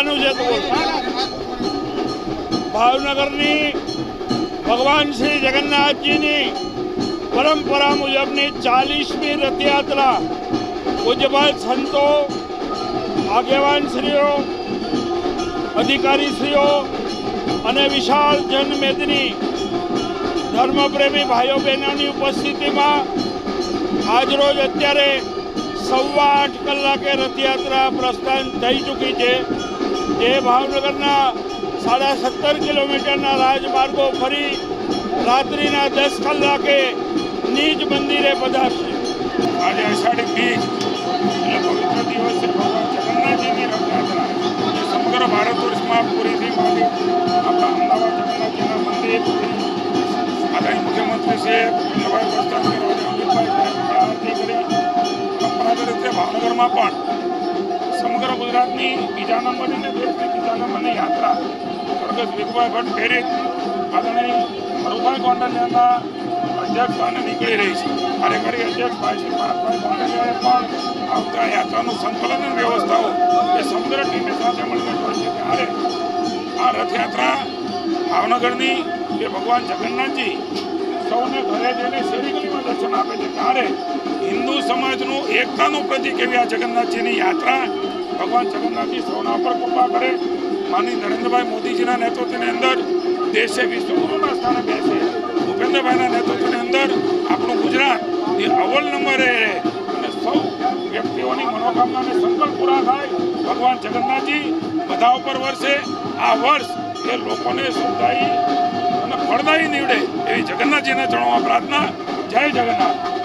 બોલવાનું છે તો ભાવનગરની ભગવાન શ્રી જગન્નાથજીની પરંપરા મુજબની ચાલીસમી રથયાત્રા પૂજ્યપાલ સંતો, આગેવાનશ્રીઓ, અધિકારીશ્રીઓ અને વિશાળ જનમેદની ધર્મપ્રેમી ભાઈઓ બહેનોની ઉપસ્થિતિમાં આજરોજ અત્યારે સવા આઠ કલાકે રથયાત્રા પ્રસ્થાન થઈ ચૂકી છે. જે ભાવનગરના સાડા સત્તર કિલોમીટરના રાજમાર્ગો ફરી રાત્રિના દસ કલાકે નીચ મંદિરે પધારશે. આજે અષાઢી બીજ એટલે પવિત્ર દિવસે ભગવાન જગન્નાથજીની રથયાત્રા. જે સમગ્ર ભારત વર્ષમાં પૂરી થઈ આપણા અમદાવાદ જગન્નાથજીના મંદિર. આદરણીય મુખ્યમંત્રી શ્રી નવાઈ પ્રસ્તાવ કરી. પરંપરાગત રીતે ભાવનગરમાં પણ સમગ્ર ગુજરાતની બીજા નંબરની અને દેશની બીજા નંબરની યાત્રા. સ્વર્ગસ્થ વિભુભાઈ ભટ્ટ પ્રેરિત આદરણીય હરુભાઈ ગોંડલિયાના અધ્યક્ષ સ્થાને નીકળી રહી છે. કાર્યકારી અધ્યક્ષ ભાઈ શ્રી ભારતભાઈ ગોંડલિયાએ પણ આવતા યાત્રાનું સંકલન અને વ્યવસ્થાઓ એ સમગ્ર ટીમે સાથે મળીને જોઈ છે. ત્યારે આ રથયાત્રા ભાવનગરની કે ભગવાન જગન્નાથજી સૌને ઘરે જઈને શેરીગલીમાં દર્શન આપે છે. ત્યારે હિન્દુ સમાજનું એકતાનું પ્રતિક એવી આ જગન્નાથજીની યાત્રા ભગવાન જગન્નાથજી સૌના પર કૃપા કરે. માની નરેન્દ્રભાઈ મોદીજીના નેતૃત્વની અંદર દેશે વિશ્વગુરુના સ્થાને બેસે. ભૂપેન્દ્રભાઈના નેતૃત્વની અંદર આપણું ગુજરાત એ અવ્વલ નંબરે અને સૌ વ્યક્તિઓની મનોકામનાને સંકલ્પ પૂરા થાય. ભગવાન જગન્નાથજી બધા ઉપર વરસે. આ વર્ષ એ લોકોને સુખદાયી અને ફળદાયી નીવડે. એવી જગન્નાથજીને જણાવવા પ્રાર્થના. જય જગન્નાથ.